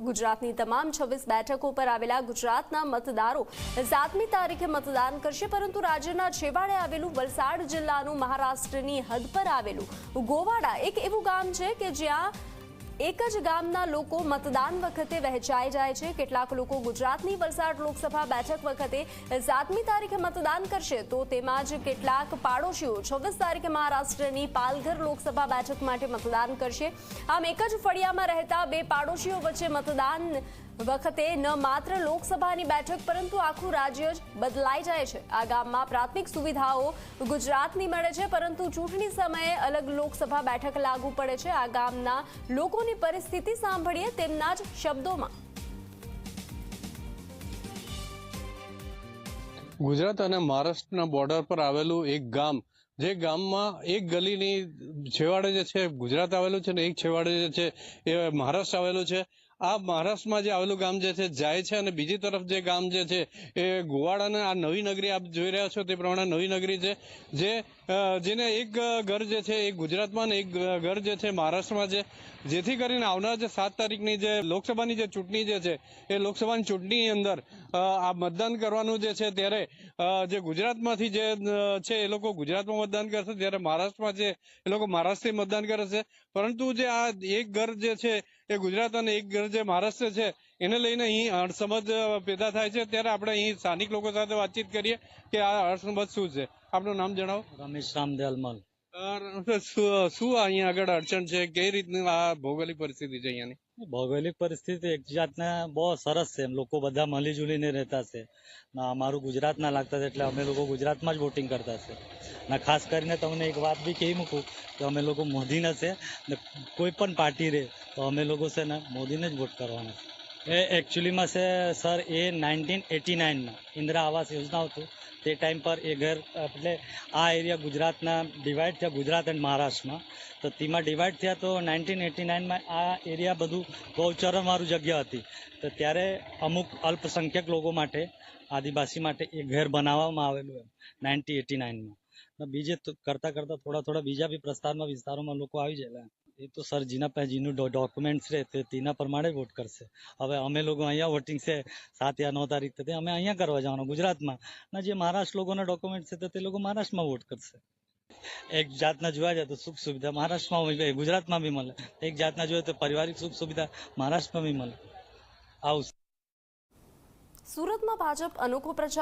ગુજરાતની તમામ છવ્વીસ બેઠકો પર આવેલા ગુજરાતના મતદારો સાતમી તારીખે મતદાન કરશે, પરંતુ રાજ્યના છેવાડે આવેલું વલસાડ જિલ્લાનું મહારાષ્ટ્રની હદ પર આવેલું ગોવાડા એક એવું ગામ છે કે જ્યાં એક જ ગામના લોકો મતદાન વખતે વહેંચાઈ જાય છે. કેટલાક લોકો ગુજરાતની વલસાડ લોકસભા બેઠક વખતે સાતમી તારીખે મતદાન કરશે. તો તેમાં જ કેટલાક પાડોશીઓ છવ્વીસ તારીખે મહારાષ્ટ્રની પાલઘર લોકસભા બેઠક માટે મતદાન કરશે. આમ એક જ ફળિયામાં રહેતા બે પાડોશીઓ વચ્ચે મતદાન વખતે ન માત્ર લોકસભાની બેઠક, પરંતુ આખું રાજ્ય જ બદલાઈ જાય છે. આ ગામમાં પ્રાથમિક સુવિધાઓ ગુજરાતની મળે છે, પરંતુ ચૂંટણી સમયે અલગ લોકસભા બેઠક લાગુ પડે છે. આ ગામના લોકોની પરિસ્થિતિ સાંભળીએ તેમના જ શબ્દોમાં. ગુજરાત અને મહારાષ્ટ્રના બોર્ડર પર આવેલું એક ગામ, જે ગામમાં એક ગલીની છેવાડે જે છે, ગુજરાત આવેલું છે ને એક છેવાડે જે છે, એ મહારાષ્ટ્ર આવેલું છે. આ મહારાષ્ટ્રમાં જે આવેલું ગામ જે છે, જાય છે અને બીજી તરફ જે ગામ જે છે, એ ગોવાડાને આ નવી નગરી આપ જોઈ રહ્યા છો તે પ્રમાણે નવી નગરી છે, જે જેને એક ઘર જે છે, એ ગુજરાતમાં ને એક ઘર જે છે મહારાષ્ટ્રમાં છે. જેથી કરીને આવનાર જે સાત તારીખની જે લોકસભાની જે ચૂંટણી જે છે, એ લોકસભાની ચૂંટણીની અંદર આ મતદાન કરવાનું જે છે ત્યારે જે ગુજરાતમાંથી જે છે એ લોકો ગુજરાતમાં મતદાન કરશે, જ્યારે મહારાષ્ટ્રમાં છે એ લોકો મહારાષ્ટ્રથી મતદાન કરે છે પરંતુ જે આ એક ઘર જે છે એ ગુજરાત અને એક જે મહારાષ્ટ્ર છે એને લઈને અહીં અણસમજ પેદા થાય છે. ત્યારે આપણે અહીં સ્થાનિક લોકો સાથે વાતચીત કરીએ કે આ અણસમજ શું છે. આપનું નામ જણાવો. રમેશ રામદયાલ મલ શું અહીંયા આગળ અડચણ છે? કઈ રીતની આ ભૌગોલિક પરિસ્થિતિ છે અહીંયાની? ભૌગોલિક પરિસ્થિતિ એક જાતના બહુ સરસ છે. એમ લોકો બધા મળી જુલીને રહેતા છે. ને, અમારું ગુજરાત ના લાગતા છે, એટલે અમે લોકો ગુજરાતમાં જ વોટિંગ કરતા છે. ના, ખાસ કરીને તમને એક વાત બી કહી મૂકું, કે અમે લોકો મોદીના છે ને કોઈ પણ પાર્ટી રહે તો અમે લોકો છે ને મોદીને જ વોટ કરવાના છે. એ એકચ્યુઅલીમાં છે સર એ નાઇન્ટીન એટી નાઇનમાં ઇન્દિરા આવાસ યોજના હતું. તે ટાઈમ પર એ ઘર, એટલે આ એરિયા ગુજરાતના ડિવાઈડ થયા ગુજરાત એન્ડ મહારાષ્ટ્રમાં. તો તેમાં ડિવાઈડ થયા તો નાઇન્ટીન એટી નાઇનમાં આ એરિયા બધું ગૌચરણવાળું જગ્યા હતી. તો ત્યારે અમુક અલ્પસંખ્યક લોકો માટે, આદિવાસી માટે એ ઘર બનાવવામાં આવેલું એમ, નાઇન્ટી એટી નાઇનમાં. બીજે કરતા કરતા થોડા થોડા બીજા બી પ્રસ્તારમાં વિસ્તારોમાં લોકો આવી જાય એ તો સર જેના પાસે જેનું ડોક્યુમેન્ટ્સ રહે તે તેના પ્રમાણે વોટ કરશે. હવે અમે લોકો અહીંયા વોટિંગ છે, સાત યા નવ તારીખ તે અમે અહીંયા કરવા જવાનું, ગુજરાતમાં. અને જે મહારાષ્ટ્ર લોકોના ડોક્યુમેન્ટ છે, તે લોકો મહારાષ્ટ્રમાં વોટ કરશે. એક જાતના જોવા જાય તો સુખ સુવિધા મહારાષ્ટ્રમાં ગુજરાતમાં બી મળે. એક જાતના જોઈએ તો પારિવારિક સુખ સુવિધા મહારાષ્ટ્રમાં બી મળે. આવું સુરતમાં ભાજપ અનોખો પ્રચાર